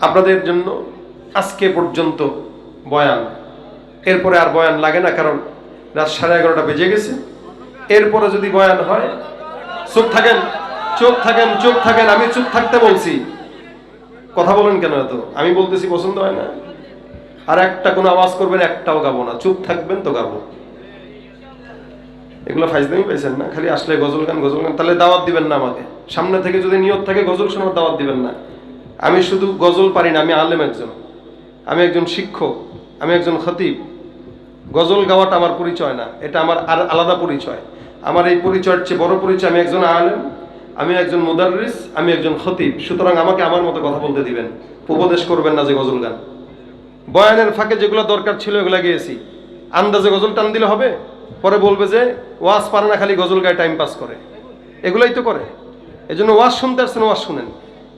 আপনাদের জন্য আজকে পর্যন্ত বয়ান। এরপরে আর বয়ান লাগে না, কারণ রাত সাড়ে এগারোটা বেজে গেছে। এরপরে যদি বয়ান হয়, চুপ থাকেন চুপ থাকেন চুপ থাকেন, আমি চুপ থাকতে বলছি। কথা বলেন কেন এত? আমি বলতেছি, পছন্দ হয় না? আর একটা কোনো আওয়াজ করবেন, একটাও গাবো না। চুপ থাকবেন তো গাবো। এগুলো ফাইজদামি পাইছেন না? খালি আসলে গজল গান গজল গান। তাহলে দাওয়াত দিবেন না আমাকে। সামনে থেকে যদি নিয়ত থাকে, গজল শোনার দাওয়াত দিবেন না। আমি শুধু গজল পারি না, আমি আলেম একজন। আমি একজন শিক্ষক, আমি একজন খতিব। গজল গাওয়াটা আমার পরিচয় না, এটা আমার আর আলাদা পরিচয়। আমার এই পরিচয়ের চেয়ে বড় পরিচয়, আমি একজন আলেম, আমি একজন মুদারিস আমি একজন খতিব। সুতরাং আমাকে আমার মতো কথা বলতে দিবেন। উপদেশ করবেন না যে গজল গান। বয়ানের ফাঁকে যেগুলো দরকার ছিল, এগুলো গিয়েছি। আন্দাজে গজল টান দিলে হবে, পরে বলবে যে ওয়াজ পারে না, খালি গজল গায়ে টাইম পাস করে। এগুলোই তো করে। এই জন্য ওয়াজ শুনতে আসছেন, ওয়াজ শুনেন।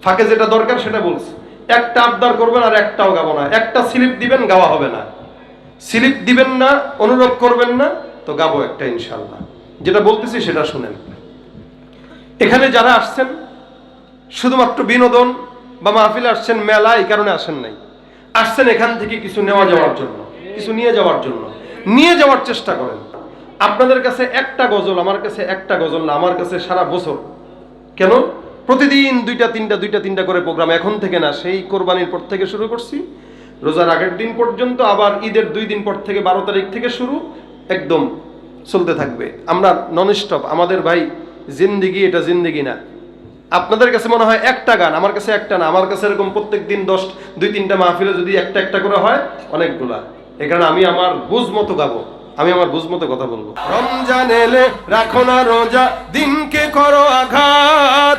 ফাঁকে যেটা দরকার সেটা বলছি। একটা আবদার করবেন আর একটাও গাবো না। একটা স্লিপ দিবেন, গাওয়া হবে না। স্লিপ দিবেন না, অনুরোধ করবেন না, তো গাবো একটা ইনশাল্লাহ যেটা বলতেছি সেটা শুনেন। এখানে যারা আসছেন, শুধুমাত্র বিনোদন বা মাহফিলে আসছেন, মেলা এই কারণে আসেন নাই। আসছেন এখান থেকে কিছু নেওয়া যাওয়ার জন্য, কিছু নিয়ে যাওয়ার জন্য। নিয়ে যাওয়ার চেষ্টা করেন। আপনাদের কাছে একটা গজল, আমার কাছে একটা গজল না, আমার কাছে সারা বছর। কেন? প্রতিদিন দুইটা, তিনটা দুইটা, তিনটা করে প্রোগ্রাম এখন থেকে না, সেই কোরবানির পর থেকে শুরু করছি। রোজার আগের দিন পর্যন্ত আবার ঈদের দুই দিন পর থেকে বারো তারিখ থেকে শুরু একদম চলতে থাকবে। আমরা নন স্টপ আমাদের ভাই জিন্দিগি এটা জিন্দিগি না। আপনাদের কাছে মনে হয় একটা গান, আমার কাছে একটা না, আমার কাছে এরকম প্রত্যেক দিন দশ, দুই, তিনটা মাহফিলে যদি একটা একটা করে হয়, অনেকগুলা। এ কারণে আমি আমার বুঝ মতো গাবো, আমি আমার বুঝ মতো কথা বলব। রমজান এলে রাখো না রোজা, দিনকে করো আঘাত।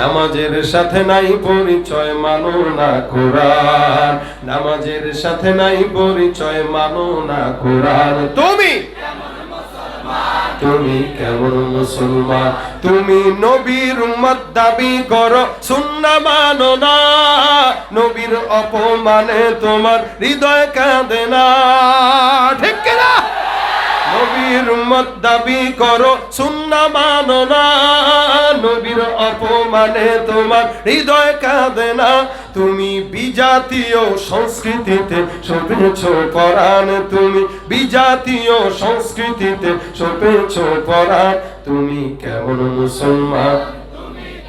নামাজের সাথে নাই পরিচয় মানো না কোরআন। নামাজের সাথে নাই পরিচয় মানো না কোরআন। তুমি? তুমি কেমন মুসলমান? তুমি নবীর উম্মত দাবি করো, সুন্না মানো না। নবীর অপমানে তোমার হৃদয় কাঁদে না। ঠিক কিনা নবীর উম্মত দাবি করো, সুন্না মানো না। নবীর অপমানে তোমার হৃদয় কাঁদে না। তুমি বিজাতীয় সংস্কৃতিতে সপেছ পরাণ, তুমি বিজাতীয় সংস্কৃতিতে সপেছ পরাণ। তুমি কেমন মুসলমান?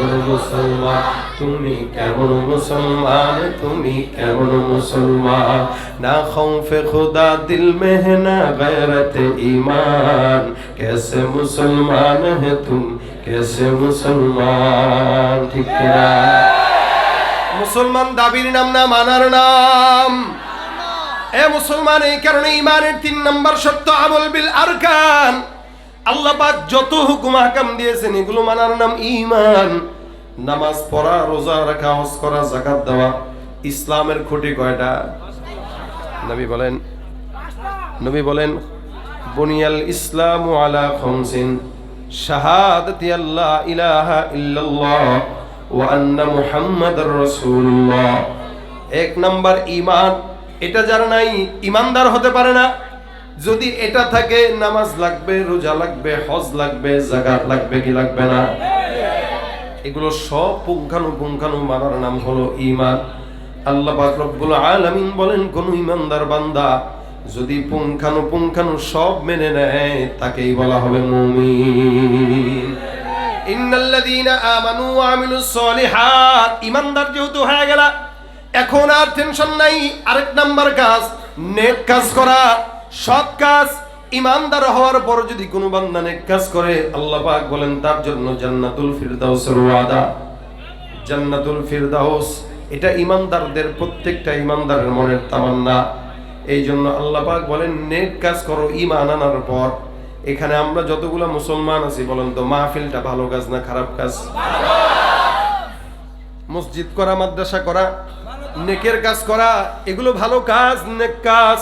কেমন মুসলমান তুমি কেমন মুসলমান তুমি কেমন মুসলমান না খৌফে খুদা দিল में है ना गैरत ईमान कैसे मुसलमान है तुम कैसे मुसलमान ঠিক না মুসলমান দাবির নাম না মানার নাম এ মুসলমান এই কারণে ইমানের তিন নম্বর সত্য আমল বিল আরকান আল্লাহ পাক যত হুকুম হাকাম দিয়েছেন, এগুলো মানার নাম ইমান নামাজ পড়া, রোজা রাখা, হজ করা জাকাত দেওয়া, ইসলামের খুঁটি কয়টা? নবী বলেন নবী বলেন, বুনিয়াল ইসলাম আলা খমসিন শাহাদাতি আল্লাহ ইলাহা ইল্লাল্লাহ ওয়া আন্না মুহাম্মাদার রাসূলুল্লাহ। এক নাম্বার ঈমান, এটা যারা নাই ইমানদার হতে পারে না। যদি এটা থাকে, নামাজ লাগবে, রোজা লাগবে, হজ লাগবে জাকাত লাগবে, কি লাগবে না? এগুলো সব পুঙ্খানু পুঙ্খানু মানার নাম হলো ঈমান। আল্লাহ রব্বুল আলামিন বলেন, কোন ইমানদার বান্দা যদি পুঙ্খানু পুঙ্খানু সব মেনে নেয়, তাকেই বলা হবে আমানু ইমানদার যেহেতু হয়ে গেলা, এখন আর টেনশন নাই। আরেক নাম্বার কাজ, নেক কাজ করা। সৎ কাজ ইমানদার হওয়ার পর যদি কোনো বান্দা নেক কাজ করে, আল্লাহ পাক বলেন তার জন্য জান্নাতুল ফিরদাউসের ওয়াদা। জান্নাতুল ফিরদাউস, এটা ইমানদারদের, প্রত্যেকটা ইমানদারের মনের তামান্না। এই জন্য আল্লাহ পাক বলেন, নেক কাজ করো ইমান আনার পর। এখানে আমরা যতগুলো মুসলমান আছি, বলেন তো, মাহফিলটা ভালো কাজ না খারাপ কাজ? মসজিদ করা, মাদ্রাসা করা, নেকের কাজ করা, এগুলো ভালো কাজ, নেক কাজ।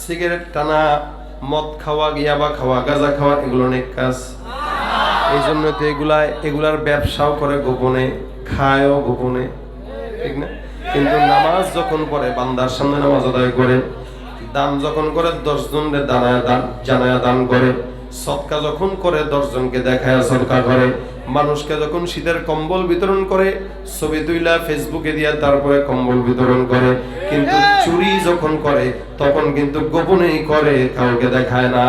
সিগারেট টানা মদ খাওয়া ইয়াবা খাওয়া গাঁজা খাওয়া এগুলো অনেক কাজ। এই জন্য তো এগুলা এগুলার ব্যবসাও করে গোপনে খায়ও গোপনে ঠিক না? কিন্তু নামাজ যখন পড়ে বান্দার সামনে নামাজ আদায় করে দান যখন করে দশজনের দানায় দান জানায় দান করে সৎকা যখন করে, দশজনকে দেখায় সৎকা করে। মানুষকে যখন শীতের কম্বল বিতরণ করে, ছবি তুইলা ফেসবুকে দিয়া তারপরে কম্বল বিতরণ করে। কিন্তু চুরি যখন করে, তখন কিন্তু গোপনেই করে, কাউকে দেখায় না।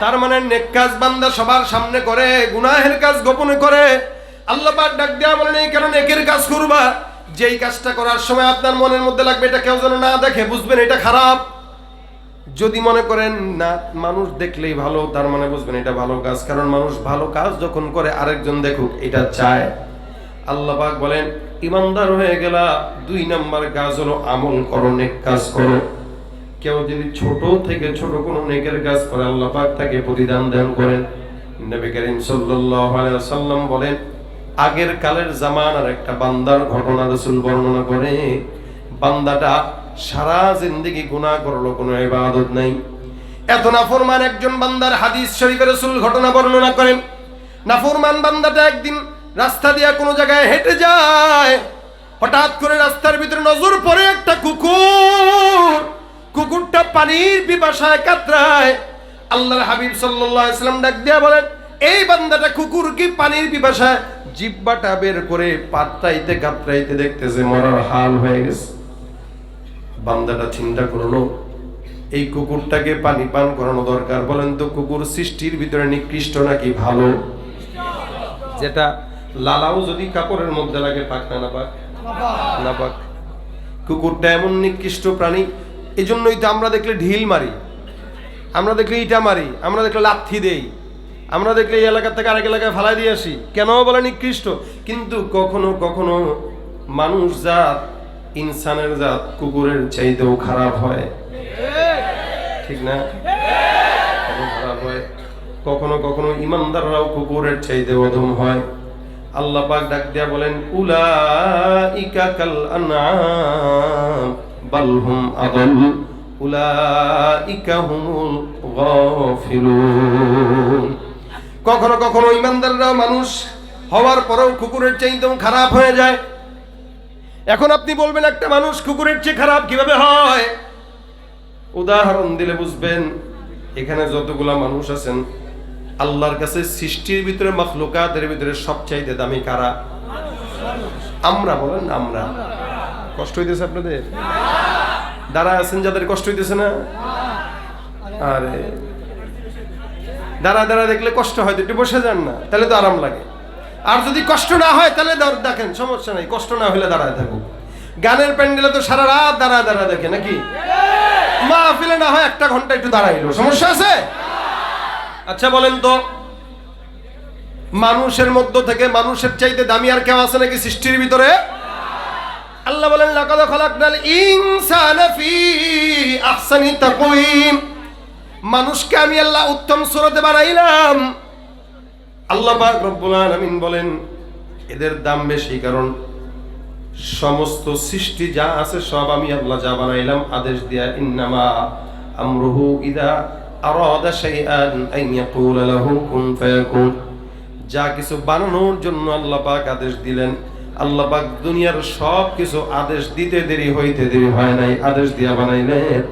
তার মানে নেক কাজ বান্দা সবার সামনে করে, গুনাহের কাজ গোপনে করে। আল্লাহ পাক ডাক দেয়া বলেন, এই কারণে একের কাজ করবা? যেই কাজটা করার সময় আপনার মনের মধ্যে লাগবে, এটা কেউ যেন না দেখে, বুঝবেন এটা খারাপ। যদি মনে করেন না, মানুষ দেখলেই ভালো, তার মানে বুঝবেন এটা ভালো কাজ। কারণ মানুষ ভালো কাজ যখন করে, আরেকজন দেখুক, এটা চায়। আল্লাহ পাক বলেন, ইমানদার হয়ে গেলা, দুই নাম্বার কাজ হলো আমল করো, নেক কাজ করো। কেউ যদি ছোট থেকে ছোট কোনো নেকের কাজ করে, আল্লাহ পাক তাকে প্রতিদান দান করেন। নবী করিম সাল্লাল্লাহু আলাইহি ওয়াসাল্লাম বলেন, আগের কালের জামানার একটা বান্দার ঘটনা রাসূল বর্ণনা করে, বান্দাটা সারা জিন্দেগি গুনাহ করল, কোনো ইবাদত নাই। এত নাফরমান একজন বান্দার হাদিস শরীফের রাসূল ঘটনা বর্ণনা করেন। নাফরমান বান্দাটা একদিন রাস্তা দিয়া কোনো জায়গায় হেঁটে যায়। হঠাৎ করে রাস্তার ভিতরে নজর পড়ে একটা কুকুর। কুকুরটা পানির পিপাসায় কাতরায়। আল্লাহর হাবিব সাল্লাল্লাহু আলাইহি সাল্লাম ডাক দিয়া বলেন, এই বান্দাটা কুকুর কি পানির পিপাসায় জিব্বাটা বের করে পাত্রাইতে কাতরাইতে দেখতেছে, মরার হাল হয়ে গেছে? বান্দাটা চিন্তা করল এই কুকুরটাকে পানি পান করানো দরকার। বলেন তো, কুকুর সৃষ্টির ভিতরে নিকৃষ্ট নাকি ভালো? যেটা লালাও যদি কাপড়ের মধ্যে লাগে, পাক না না পাক? না পাক। কুকুরটা এমন নিকৃষ্ট প্রাণী এই জন্যই তো আমরা দেখলে ঢিল মারি, আমরা দেখলে ইটা মারি, আমরা দেখলে লাথি দেই, আমরা দেখলে এই এলাকা থেকে আরেক এলাকায় ফালাই দিয়ে আসি। কেন বলে নিকৃষ্ট? কিন্তু কখনো কখনো মানুষ জাত ইনসানের জাত কুকুরের চাইতেও খারাপ হয়। ঠিক না? খারাপ হয়। কখনো কখনো ইমানদাররাও কুকুরের চাইতে অধম হয়। আল্লাহ পাক ডাক দিয়া বলেন, উলাইকা কাল আনআম, বাল হুম আদাল উলাইকা হুমুল গাফিলুন। কখনো কখনো ইমানদাররাও মানুষ হওয়ার পরেও কুকুরের চাইতেও খারাপ হয়ে যায়। এখন আপনি বলবেন একটা মানুষ কুকুরের চেয়ে খারাপ কীভাবে হয়? উদাহরণ দিলে বুঝবেন, এখানে যতগুলা মানুষ আছেন, আল্লাহর কাছে সৃষ্টির ভিতরে, মখলুকাতের ভিতরে সবচাইতে দামি কারা? আমরা বলেন আমরা। কষ্ট হইতেছে আপনাদের? দাঁড়া আছেন যাদের কষ্ট হইতেছে না? আরে। দাঁড়া দাঁড়া দেখলে কষ্ট হয় একটু বসে যান না, তাহলে তো আরাম লাগে। আর যদি কষ্ট না হয়, তাহলে দেখেন, সমস্যা নাই, কষ্ট না হলে দাঁড়ায় থাকুক। গানের প্যান্ডেলে তো সারা রাত দাঁড়া দাঁড়ায় দেখে, নাকি? মাহফিলে না হয় একটা ঘণ্টা একটু দাঁড়াইলো। সমস্যা আছে? আচ্ছা বলেন তো, মানুষের মধ্য থেকে মানুষের চাইতে দামি আর কেউ আছে নাকি সৃষ্টির ভিতরে? আল্লাহ বলেন, লাকাদ খালাকনাল ইনসানা ফি আহসানি তাকওয়িম। মানুষকে আমি আল্লাহ উত্তম সুরতে বানাইলাম। আল্লাহ আলামিন বলেন, এদের দাম বেশি কারণ সমস্ত সৃষ্টি যা আছে সব আমি আল্লাহ যা বানাইলাম আদেশ দিয়া, ইন্নামা আমরুহু ইদা যা কিছু বানানোর জন্য আল্লাহ আদেশ দিলেন, আল্লাহ দুনিয়ার সব কিছু আদেশ দিতে দেরি হইতে দেরি হয় নাই, আদেশ দিয়া বানাইলেন।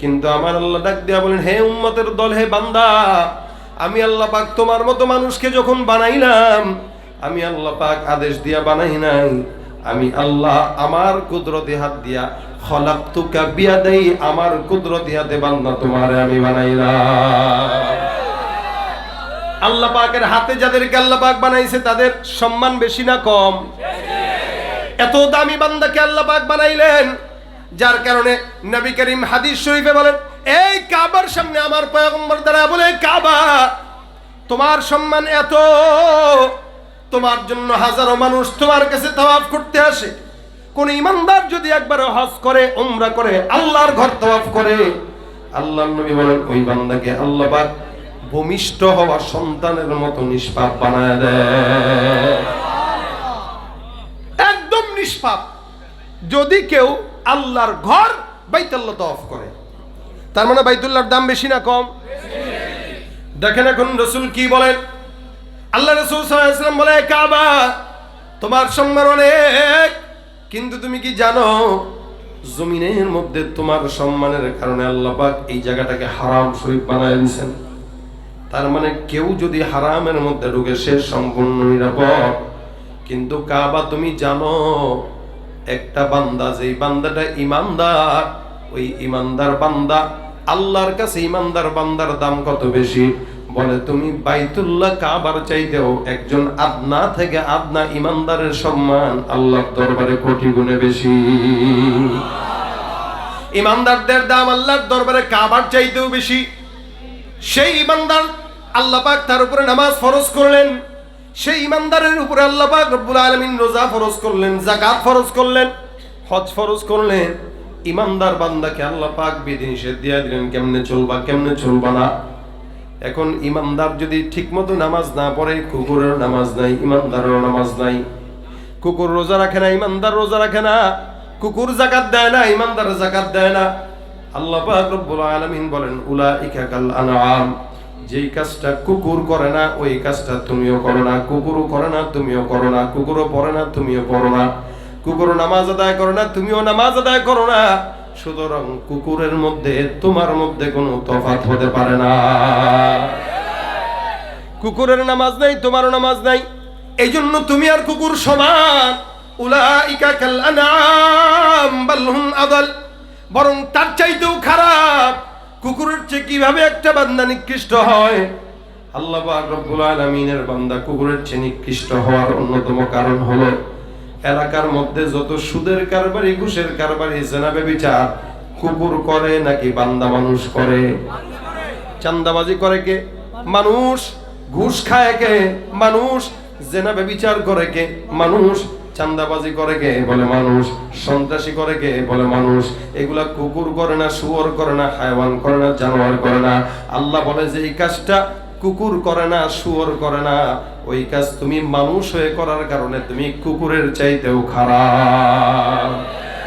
কিন্তু আমার আল্লাহ ডাক দিয়া বলেন, হে উম্মতের দল, হে বান্দা আমি আল্লাহ পাক তোমার মতো মানুষকে যখন বানাইলাম, আমি আল্লাহ পাক আদেশ দিয়া বানাই নাই। আমি আল্লাহ আমার কুদরতি হাত দিয়া খলাকতুকা বিয়াদাই আমার কুদরতি হাতে বান্দা তোমারে আমি বানাইলাম। আল্লাহ পাকের হাতে যাদেরকে আল্লাহ পাক বানাইছে, তাদের সম্মান বেশি না কম? এত দামি বান্দাকে আল্লাহ পাক বানাইলেন, যার কারণে নবী করিম হাদিস শরীফে বলেন এই কাবার সামনে আমার পয়গম্বর দ্বারা বলে, কাবা, তোমার সম্মান এত, তোমার জন্য হাজারো মানুষ তোমার কাছে তাওয়াফ করতে আসে। কোন ইমানদার যদি একবার হজ করে, উমরা করে, আল্লাহর ঘর তাওয়াফ করে, আল্লাহর নবী বলেন, ওই বান্দাকে আল্লাহ পাক ভূমিষ্ঠ হওয়া সন্তানের মতো নিষ্পাপ বানায় দেয় একদম নিষ্পাপ। যদি কেউ আল্লাহর ঘর বাইতুল্লাহ তওয়াফ করে তার মানে বাইতুল্লাহর দাম বেশি না কম? দেখেন এখন রসুল কি বলেন? আল্লাহ রসুল সাল্লাম বলে, কাবা, তোমার সম্মান অনেক, কিন্তু তুমি কি জানো, জমিনের মধ্যে তোমার সম্মানের কারণে আল্লাপাক এই জায়গাটাকে হারাম শরীফ বানায় তার মানে কেউ যদি হারামের মধ্যে ঢুকে, সে সম্পূর্ণ নিরাপদ। কিন্তু কাবা, তুমি জানো, একটা বান্দা, যেই বান্দাটা ইমানদার, ওই ইমানদার বান্দা আল্লাহর কাছে ইমানদার বান্দার দাম কত বেশি? বলে, তুমি বাইতুল্লাহ কাবার চাইতেও একজন আদনা থেকে আদনা ইমানদারের সম্মান আল্লাহর দরবারে কোটি গুণে বেশি। ইমানদারদের দাম আল্লাহর দরবারে কাবার চাইতেও বেশি। সেই ইমানদার আল্লাহ পাক তার উপরে নামাজ ফরজ করলেন। সেই ইমানদারের উপরে আল্লাহ পাক রব্বুল আলামিন রোজা ফরজ করলেন, যাকাত ফরজ করলেন, হজ ফরজ করলেন। ইমানদার বান্দাকে আল্লাহ পাক বিধিনিষেধ দিয়ে দিলেন, কেমনে চলবা কেমনে চলবা না? এখন ইমানদার যদি ঠিকমতো নামাজ না পড়ে কুকুরের নামাজ নাই, ইমানদারেরও নামাজ নাই। কুকুর রোজা রাখে না, ইমানদার রোজা রাখে না। কুকুর জাকাত দেয় না, ইমানদার জাকাত দেয় না। আল্লাহ পাক রব্বুল আলামিন বলেন, উলাইকা কাল আনআম। যেই কাজটা কুকুর করে না, ওই কাজটা তুমিও করো না। কুকুরও করে না, তুমিও করো না। কুকুরও পড়ে না, তুমিও পড়ো না। কুকুরও নামাজ আদায় করো না, তুমিও নামাজ আদায় করো না। সুতরাং কুকুরের মধ্যে, তোমার মধ্যে কোনো তফাৎ হতে পারে না। কুকুরের নামাজ নাই, তোমারও নামাজ নাই। এই জন্য তুমি আর কুকুর সমান। উলাইকা কাল আনআম বাল আদাল। বরং তার চাইতেও খারাপ। কুকুরের চেয়ে কীভাবে একটা বান্দা নিকৃষ্ট হয়? আল্লাহ রব্বুল আলামিনের বান্দা কুকুরের চেয়ে নিকৃষ্ট হওয়ার অন্যতম কারণ হলো এলাকার মধ্যে যত সুদের কারবারি, ঘুষের কারবারি জেনাবে বিচার কুকুর করে নাকি বান্দা মানুষ করে? চান্দাবাজি করে কে? মানুষ ঘুষ খায় কে? মানুষ জেনাবে বিচার করে কে? মানুষ চান্দাবাজি করে কে? বলে মানুষ। সন্ত্রাসী করে কে? বলে মানুষ। এগুলা কুকুর করে না, শুয়োর করে না, হায়ওয়ান করে না, জানোয়ার করে না। আল্লাহ বলে যে এই কাজটা কুকুর করে না, শুয়োর করে না। ওই কাজ তুমি মানুষ হয়ে করার কারণে তুমি কুকুরের চাইতেও খারাপ।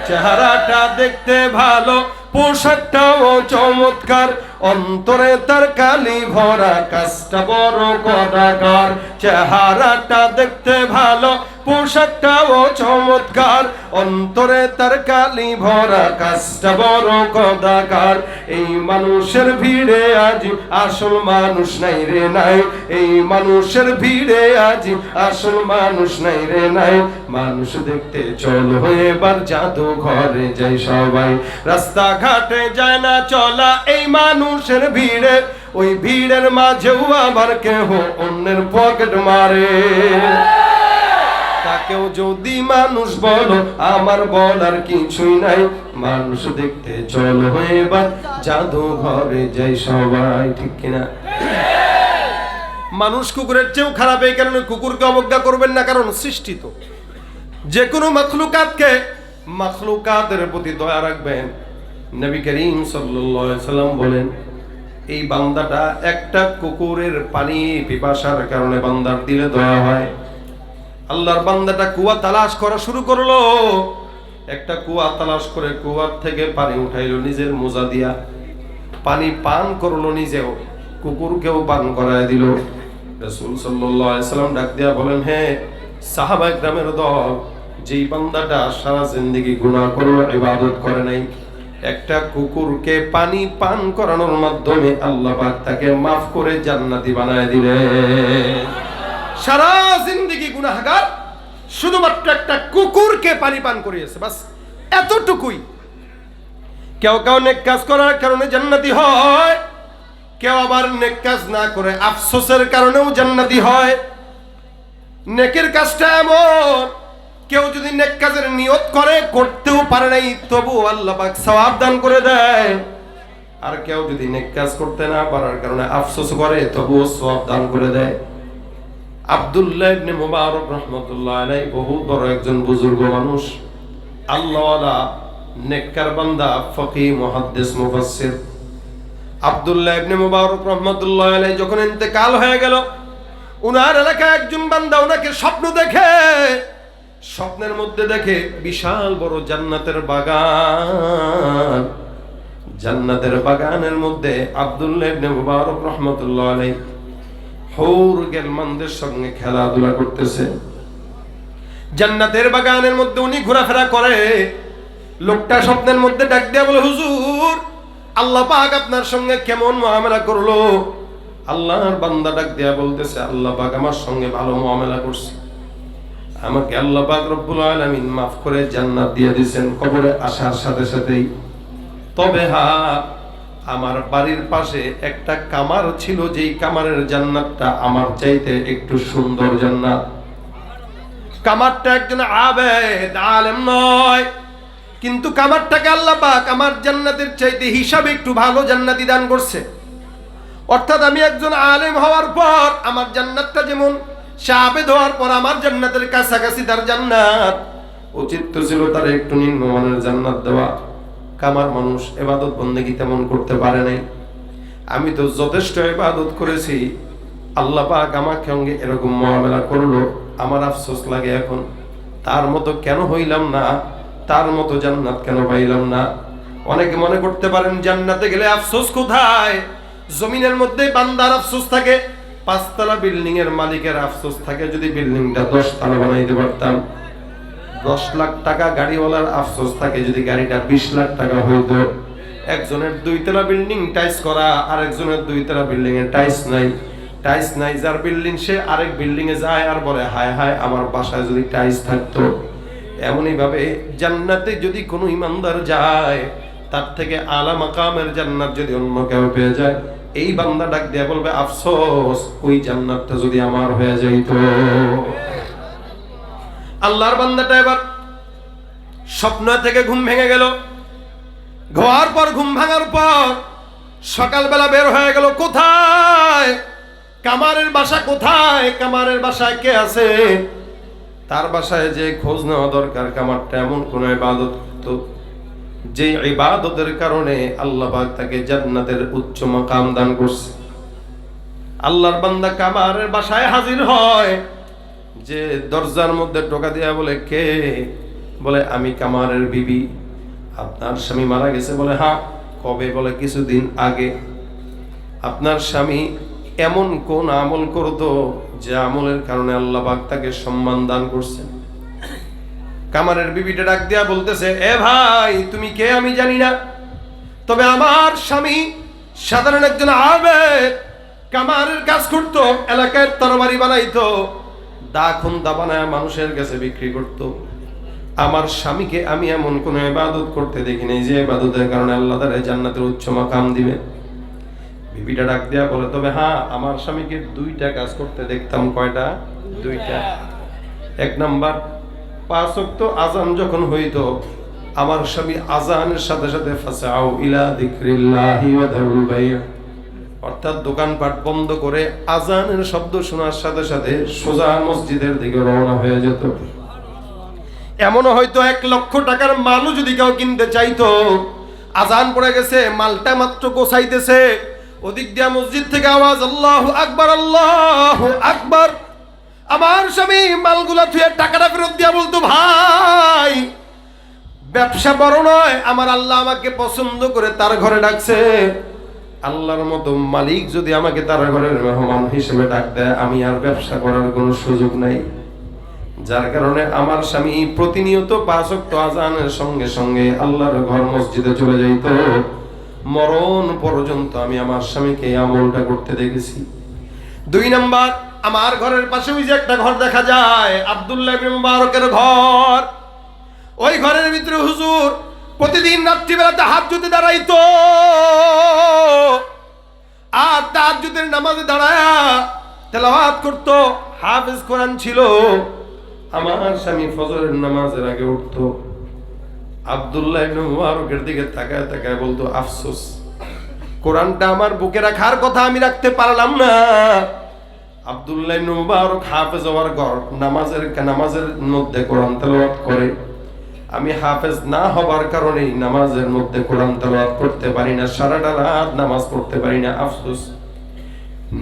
চেহারাটা দেখতে ভালো, পোশাকটাও চমৎকার। অন্তরে তার কালি ভরা, কাজটা বড় কদাকার। চেহারাটা দেখতে ভালো পোশাকটাও চমৎকার। অন্তরে তার কালি ভরা কাজটা বড় কদাকার। এই মানুষের ভিড়ে আজ আসল মানুষ নাই রে নাই। এই মানুষের ভিড়ে আজ আসল মানুষ নাই রে নাই। মানুষ দেখতে চলো এবার জাদু ঘরে যাই সবাই। রাস্তাঘাটে যায় না চলা এই মানুষের ভিড়ে। ওই ভিড়ের মাঝেও আবার কেহ অন্যের পকেট মারে। তাকেও যদি মানুষ বলো, আমার বলার কিছুই নাই। মানুষ দেখতে চলো এবার জাদু ঘরে যাই সবাই, ঠিক কিনা? মানুষ কুকুরের চেয়েও খারাপ এই কারণে কুকুরকে অবজ্ঞা করবেন না, কারণ সৃষ্টি তো। যে কোনো মখলুকাতকে মখলুকাতের প্রতি দয়া রাখবেন। নবী করিম সাল্লাম বলেন, এই বান্দাটা একটা কুকুরের পানি পিপাসার কারণে বান্দার দিলে দয়া হয়। আল্লাহর বান্দাটা কুয়া তালাশ করা শুরু করল। একটা কুয়া তালাশ করে কুয়ার থেকে পানি উঠাইলো নিজের মোজা দিয়া। পানি পান করল নিজেও, কুকুরকেও পান করায় দিল। রসুল সাল্লাম ডাক দিয়া বলেন, হে সাহাবা গ্রামের দল, যেই বান্দাটা সারা জিন্দিগি গুনাহ করল, ইবাদত করে নাই, একটা কুকুরকে পানি পান করানোর মাধ্যমে আল্লাহ তাকে মাফ করে জান্নাতি বানায় দিলেন। সারা জিন্দিগি গুনাহগার, শুধুমাত্র একটা কুকুরকে পানি পান করিয়েছে, বাস এতটুকুই। কেউ কেউ নেক কাজ করার কারণে জান্নাতি হয়, কেউ আবার নেক কাজ না করে আফসোসের কারণেও জান্নাতি হয়। নেকের কাজটা এমন, কেউ যদি নেক কাজের নিয়ত করে, করতেও পারে নাই, তবু আল্লাহ পাক সওয়াব দান করে দেয়। আর কেউ যদি নেক কাজ করতে না পারার কারণে আফসোস করে, তবুও সওয়াব দান করে দেয়। আব্দুল্লাহ ইবনে মুবারক রাহমাতুল্লাহ আলাইহি বহু বড় একজন বুজুর্গ মানুষ। আল্লাহওয়ালা নেককার বান্দা ফকি মুহাদ্দিস, মুফাসসির। আব্দুল্লাহ ইবনে মুবারক রাহমাতুল্লাহ আলাইহি যখন ইন্তেকাল হয়ে গেল, উনার এলাকায় একজন বান্দা ওনাকে স্বপ্ন দেখে, স্বপ্নের মধ্যে দেখে বিশাল বড় জান্নাতের বাগান। জান্নাতের বাগানের মধ্যে আব্দুল্লাহ ইবনে মুবারক রাহমাতুল্লাহ আলাইহি হৌর গেলমানদের সঙ্গে খেলাধুলা করতেছে। জান্নাতের বাগানের মধ্যে উনি ঘোরাফেরা করে। লোকটা স্বপ্নের মধ্যে ডাক দেয়া বলে, হুজুর, আল্লাহ পাক আপনার সঙ্গে কেমন মুআমেলা করল? আল্লাহর বান্দা ডাক দেয়া বলতেছে, আল্লাহ পাক আমার সঙ্গে ভালো মুআমেলা করছে। আমাকে আল্লাহ পাক রব্বুল আলামিন মাফ করে জান্নাত দিয়ে দিয়েছেন কবরে আসার সাথে সাথেই। তবে হ্যাঁ আমার বাড়ির পাশে একটা কামার ছিল, যেই কামারের জান্নাতটা আমার চাইতে একটু সুন্দর জান্নাত। কামারটা একজন আবেদ আলেম নয়, কিন্তু কামারটাকে আল্লাহ পাক আমার জান্নাতের চাইতে হিসাবে একটু ভালো জান্নাতি দান করছে। অর্থাৎ আমি একজন আলেম হওয়ার পর আমার জান্নাতটা যেমন, সে আবেদ হওয়ার পর আমার জান্নাতের কাছাকাছি তার জান্নাত। উচিত তো ছিল তার একটু নিম্নমানের জান্নাত দেওয়া। কামার মানুষ এবাদত বন্দেগী তেমন করতে পারে নাই। আমি তো যথেষ্ট ইবাদত করেছি। আল্লাহ পাক আমাকে সঙ্গে এরকম মোকাবেলা করল, আমার আফসোস লাগে এখন। তার মতো কেন হইলাম না? তার মতো জান্নাত কেন পাইলাম না? অনেকে মনে করতে পারেন জান্নাতে গেলে আফসোস কোথায়? জমিনের মধ্যে বান্দার আফসোস থাকে, পাঁচতলা বিল্ডিং এর মালিকের আফসোস থাকে, যদি বিল্ডিংটা দশ তলা বানাইতে পারতাম। দশ লাখ টাকা গাড়িওয়ালার আফসোস থাকে যদি গাড়িটা বিশ লাখ টাকা হইতো। একজনের দুইতলা বিল্ডিং টাইস করা আর একজনের দুইতলা বিল্ডিং এ টাইস নাই। টাইস নাই, যার বিল্ডিং সে আরেক বিল্ডিং এ যায় আর বলে, হায় হায়, আমার বাসায় যদি টাইস থাকতো। এমনই ভাবে জান্নাতে যদি কোনো ইমানদার যায়, তার থেকে আলা মাকামের জান্নাত যদি অন্য কেউ পেয়ে যায়, এই বান্দা ডাক দিয়ে বলবে, আফসোস, ওই জান্নাতটা যদি আমার হয়ে যাইতো। আল্লাহর বান্দাটা এবার স্বপ্ন থেকে ঘুম ভেঙে গেল। ঘোয়ার পর, ঘুম ভাঙার পর সকালবেলা বের হয়ে গেল কোথায়? কামারের বাসা কোথায়? কামারের বাসায় কে আছে? তার বাসায় যে খোঁজ নেওয়া দরকার, কামারটা এমন কোন ইবাদত করতো যে ইবাদতের কারণে আল্লাহ পাক তাকে জান্নাতের উচ্চ মাকাম দান করছে। আল্লাহর বান্দা কামারের বাসায় হাজির হয়। যে দরজার মধ্যে টোকা দিয়া বলে, কে? বলে, আমি কামারের বিবি। আপনার স্বামী মারা গেছে বলে হ্যাঁ। কবে? বলে, কিছুদিন আগে। আপনার স্বামী এমন কোন আমল করতো যে আমলের কারণে আল্লাহ পাক তাকে সম্মান দান করছেন? কামারের বিবিটা ডাক দিয়া বলতেছে, এ ভাই, তুমি কে আমি জানি না। তবে আমার স্বামী সাধারণ একজন আবেদ। কামারের কাজ করতো এলাকায় তরবারি বানাইতো। দা খুন্দা বানায় মানুষের কাছে বিক্রি করত। আমার স্বামীকে আমি এমন কোন ইবাদত করতে দেখি নাই যে ইবাদতের কারণে আল্লাহ তাআলা জান্নাতের উচ্চ মাকাম দিবে। বিবিটা ডাক দেয়া বলে, তবে হ্যাঁ আমার স্বামীকে দুইটা কাজ করতে দেখতাম। কয়টা? দুইটা। এক নাম্বার, পাঁচ ওয়াক্ত আজান যখন হইতো, আমার স্বামী আজানের সাথে সাথে ফাসাউ ইলা যিকরিল্লাহি ওয়া দারুল বাই'a অর্থাৎ দোকানপাট বন্ধ করে আজানের শব্দ শোনার সাথে সাথে সোজা মসজিদের দিকে রওনা হয়ে যেত। এমনও হয়তো এক লক্ষ টাকার মালও যদি কেউ কিনতে চাইতো। আজান পড়ে গেছে, মালটা মাত্র গোছাইতেছে। ওদিক দিয়া মসজিদ থেকে আওয়াজ, আল্লাহ আকবার আল্লাহ আকবার। আমার স্বামী মালগুলা থুয়ে টাকাটা ফেরত দিয়া বলতো, ভাই, ব্যবসা বড় নয়, আমার আল্লাহ আমাকে পছন্দ করে তার ঘরে ডাকছে। আল্লাহর মতো মালিক যদি আমাকে তার ঘরের মেহমান হিসেবে ডাক দেয়, আমি আর ব্যবসা করার কোনো সুযোগ নাই। যার কারণে আমার স্বামী প্রতিনিয়ত পাঁচক্ত আজানের সঙ্গে সঙ্গে আল্লাহর ঘর মসজিদে চলে যাইত। মরণ পর্যন্ত আমি আমার স্বামীকে আমলটা করতে দেখেছি। দুই নাম্বার, আমার ঘরের পাশে ওই যে একটা ঘর দেখা যায়, আব্দুল্লাহ মুবারকের ঘর। ওই ঘরের ভিতরে হুজুর প্রতিদিন রাত্রিবেলাতে হাত জুতে দাঁড়াইতো। আর তাহাজ্জুদের নামাজে দাঁড়ায়া তেলাওয়াত করতো। হাফেজ কোরআন ছিল। আমার স্বামী ফজরের নামাজের আগে উঠতো। আব্দুল্লাহ ইবনে মুবারকের দিকে তাকায় তাকায় বলতো, আফসোস, কোরআনটা আমার বুকে রাখার কথা আমি রাখতে পারলাম না। আব্দুল্লাহ ইবনে মুবারক হাফেজ হওয়ার ঘর নামাজের নামাজের মধ্যে কোরআন তেলাওয়াত করে। আমি হাফেজ না হবার কারণেই নামাজের মধ্যে কোরআন তেলাওয়াত করতে পারি না, সারাটা রাত নামাজ পড়তে পারি না, আফসোস।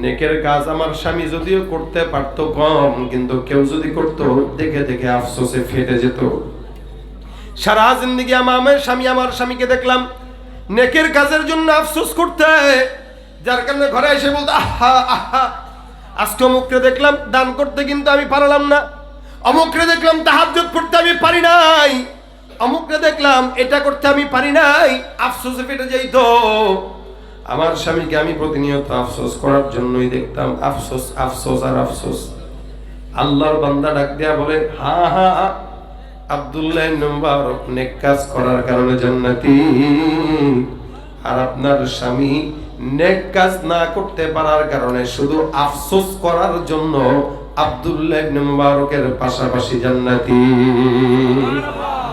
নেকের কাজ আমার স্বামী যদিও করতে পারতো কম, কিন্তু কেউ যদি করতো, দেখে দেখে আফসোসে ফেটে যেত। সারা জিন্দগি আমার স্বামী আমার স্বামীকে দেখলাম নেকের কাজের জন্য আফসোস করতে। যার কারণে ঘরে এসে বলতো, আহা আহা, আজকে অমুকরে দেখলাম, দান করতে কিন্তু আমি পারলাম না। অমুকরে দেখলাম তাহাজ্জুদ করতে আমি পারি নাই। অমুকরে দেখলাম, এটা করতে আমি পারি নাই। আফসোসে ফেটে যাইতো আমার স্বামীকে আমি প্রতিনিয়ত আফসোস করার জন্যই দেখতাম, আফসোস আফসোস আর আফসোস। আল্লাহর বান্দা ডাক দেয়া বলে, হা হা আব্দুল্লাহ মুবারক নেক কাজ করার কারণে জান্নাতি। আর আপনার স্বামী নেক কাজ না করতে পারার কারণে শুধু আফসোস করার জন্য আব্দুল্লাহ ইবনে মুবারকের পাশাপাশি জান্নাতি।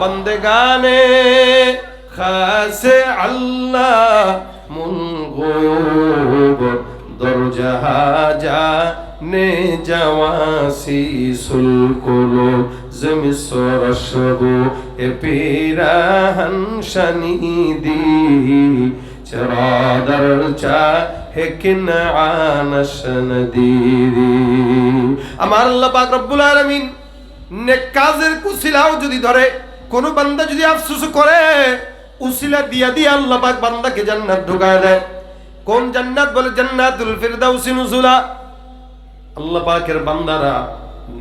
বন্দেগানে খাসে আল্লাহ মুল গয়ুব দরজাহা জানে জাওয়াসি সুলকুলো জমিসর শবু এ পিরাহন শনিদি চরাদর চা হেকিন আনশ নদীরি আমার আল্লাহ পাক রব্বুল আলামিন নেক কাজের কুশিলাও যদি ধরে কোন বান্দা যদি আফসোস করে, উসিলা দিয়া দিয়া আল্লাহ পাক বান্দাকে জান্নাত ঢুকায় দেয়। কোন জান্নাত বলে? জান্নাতুল ফিরদাউসি নুজুলা। আল্লাহ পাকের বান্দারা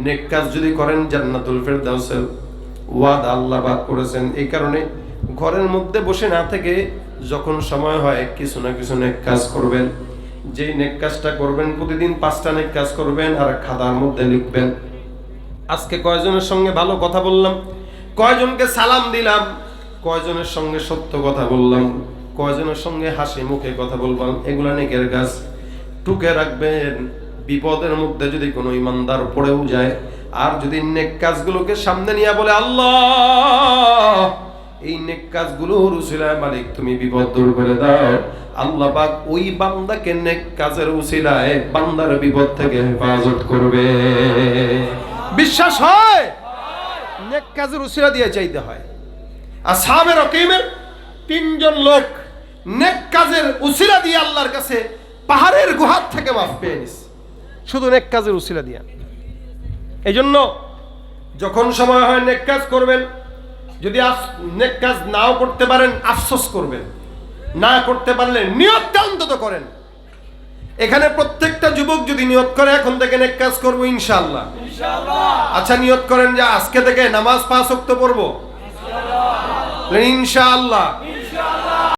নেক কাজ যদি করেন, জান্নাতুল ফিরদাউসের ওয়াদ আল্লাহ পাক করেছেন। এই কারণে ঘরের মধ্যে বসে না থেকে যখন সময় হয়, কিছু না কিছু নেক কাজ করবেন। যেই নেক কাজটা করবেন, প্রতিদিন পাঁচটা নেক কাজ করবেন আর খাতার মধ্যে লিখবেন। আজকে কয়জনের সঙ্গে ভালো কথা বললাম? কয়জনকে সালাম দিলাম? কয়জনের সঙ্গে সত্য কথা বললাম? কয়জনের সঙ্গে হাসি মুখে কথা বললাম? এগুলা নেকের গাছ টুকে রাখবেন। বিপদের মধ্যে যদি কোনো ইমানদার পড়েও যায়, আর যদি নেক কাজগুলোকে সামনে নিয়ে বলে, আল্লাহ, এই নেক কাজগুলো উসিলায় মালিক, তুমি বিপদ দূর করে দাও। আল্লাহ পাক ওই বান্দাকে নেক কাজের উসিলায় বান্দার বিপদ থেকে হেফাজত করবে। বিশ্বাস হয়? নেক কাজের উসিলা দিয়ে চাইতে হয়। আর সাহাবের রকিমের তিনজন লোক নেক কাজের উসিলা দিয়ে আল্লাহর কাছে পাহাড়ের গুহার থেকে মাফ পেয়ে নিস শুধু নেক কাজের উসিলা দিয়া। এই জন্য যখন সময় হয় নেক কাজ করবেন, যদি নেক কাজ নাও করতে পারেন, আফসোস করবেন। না করতে পারলে নিয়তটা অন্তত করেন। এখানে প্রত্যেকটা যুবক যদি নিয়ত করে এখন থেকে নেক কাজ করব ইনশাআল্লাহ। আচ্ছা নিয়ত করেন যে আজকে থেকে নামাজ পাঁচ ওয়াক্ত পড়ব? ইনশাআল্লাহ।